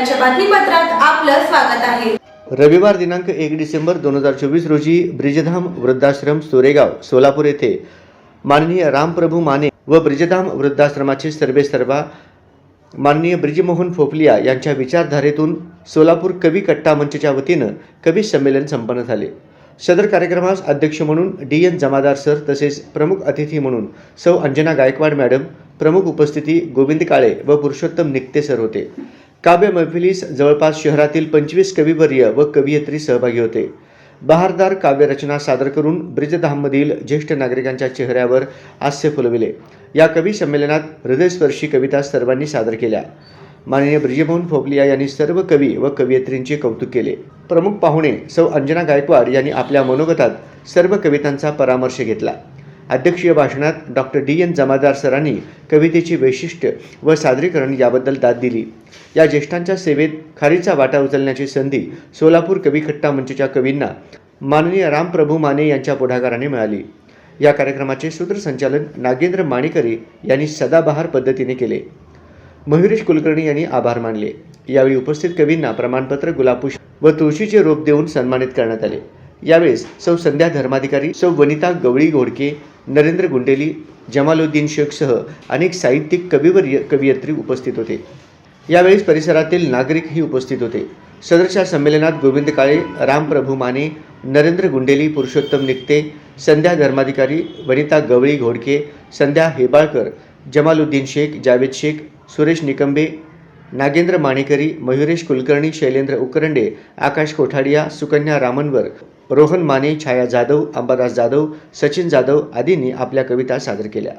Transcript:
आपलं स्वागत आहे. रविवार दिनांक एक डिसेंबर दोन हजार चोवीस रोजी ब्रिजधाम वृद्धाश्रम सोरेगाव सोलापूर येथे माननीय रामप्रभू माने व ब्रिजधाम वृद्धाश्रमाचे सर्वे सर्वा माननीय ब्रिजमोहन फोपलिया यांच्या विचारधारेतून सोलापूर कवी कट्टा मंचच्या वतीनं कवी संमेलन संपन्न झाले. सदर कार्यक्रमास अध्यक्ष म्हणून डी एन जमादार सर तसेच प्रमुख अतिथी म्हणून सौ अंजना गायकवाड मॅडम प्रमुख उपस्थिती गोविंद काळे व पुरुषोत्तम निकते सर होते. काव्य मैफिलीस जवळपास शहरातील पंचवीस कविवर्य व कवयित्री सहभागी होते. बहारदार काव्यरचना सादर करून ब्रिजधाममधील ज्येष्ठ नागरिकांच्या चेहऱ्यावर हास्य फुलविले. या कवी संमेलनात हृदयस्पर्शी कविता सर्वांनी सादर केल्या. माननीय ब्रिजमोहन फोपलिया यांनी सर्व कवी व कवयित्रींचे कौतुक केले. प्रमुख पाहुणे सौ अंजना गायकवाड यांनी आपल्या मनोगतात सर्व कवितांचा परामर्श घेतला. अध्यक्षीय भाषणात डॉक्टर डी एन जमादार सरांनी कवितेची वैशिष्ट्य व सादरीकरण याबद्दल दाद दिली. या ज्येष्ठांच्या सेवेत खारीचा वाटा उचलण्याची संधी सोलापूर कविकट्टा मंचच्या कवींना माननीय रामप्रभू माने यांच्या पुढाकाराने मिळाली. या कार्यक्रमाचे सूत्रसंचालन नागेंद्र माणिकरी यांनी सदाबहार पद्धतीने केले. मयुरेश कुलकर्णी यांनी आभार मानले. यावेळी उपस्थित कवींना प्रमाणपत्र गुलाबपुष्प व तुळशीचे रोप देऊन सन्मानित करण्यात आले. यावेळेस सौ संध्या धर्माधिकारी सौ वनिता गवळी घोडके नरेंद्र गुंडेली जमालुद्दीन शेखसह अनेक साहित्यिक कविवर्य कवयित्री उपस्थित होते. यावेळेस परिसरातील नागरिकही उपस्थित होते. सदरच्या संमेलनात गोविंद काळे रामप्रभू माने नरेंद्र गुंडेली पुरुषोत्तम निकते संध्या धर्माधिकारी वनिता गवळी घोडके संध्या हेबाळकर जमालुद्दीन शेख जावेद शेख सुरेश निकंबे नागेंद्र माणेकरी मयुरेश कुलकर्णी शैलेंद्र उकरंडे आकाश कोठाडिया सुकन्या रामनवर रोहन माने छाया जाधव अंबादास जाधव सचिन जाधव आदींनी आपल्या कविता सादर केल्या.